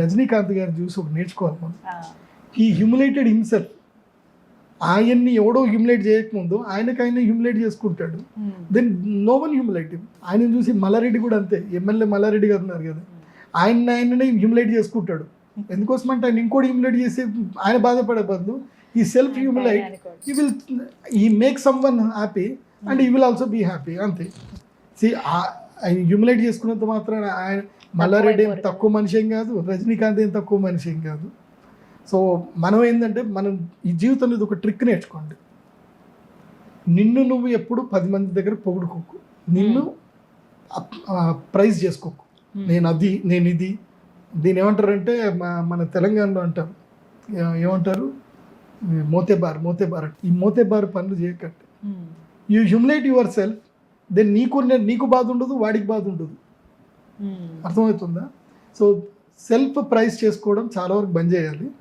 రజనీకాంత్ గారు చూసి ఒక నేర్చుకోవాలి మనం. ఈ హ్యూమిలేటెడ్ హిమ్సెల్ఫ్ ఆయన్ని ఎవడో హ్యూమిలేట్ చేయకముందు ఆయనకు ఆయన హ్యూమిలేట్ చేసుకుంటాడు. దెన్ నో వన్ హ్యూమిలేట్ ఆయన చూసి మల్లారెడ్డి కూడా అంతే ఎమ్మెల్యే మల్లారెడ్డి గారు ఉన్నారు కదా. ఆయన ఆయననే హ్యూమిలేట్ చేసుకుంటాడు. ఎందుకోసం అంటే ఆయన ఇంకోటి హ్యూమిలేట్ చేసి ఆయన బాధపడే బదులు ఈ self humiliate. He will he make someone happy and he will also be happy అంతే. సి ఆయన హ్యూమిలేట్ చేసుకున్నంత మాత్రాన ఆయన మల్లారెడ్డి ఏం తక్కువ మనిషి ఏం కాదు రజనీకాంత్ ఏం తక్కువ మనిషి ఏం కాదు. సో మనం ఏంటంటే మనం ఈ జీవితంలో ఇది ఒక ట్రిక్ నేర్చుకోండి. నిన్ను నువ్వు ఎప్పుడు పది మంది దగ్గర పొగుడుకోకు. నిన్ను ప్రైజ్ చేసుకోకు. నేను అది నేను ఇది. దీని ఏమంటారంటే మన తెలంగాణలో అంటారు ఏమంటారు? మోతేబార్ మోతేబార్ అంట. ఈ మోతేబార్ పనులు చేయకండి. You humiliate yourself then నీకు నీకు బాధ ఉండదు వాడికి బాధ ఉండదు. ఉమ్. అర్థమవుతుందా? సో సెల్ఫ్ ప్రైజ్ చేసుకోవడం చాలా వరకు బంద్ చేయాలి.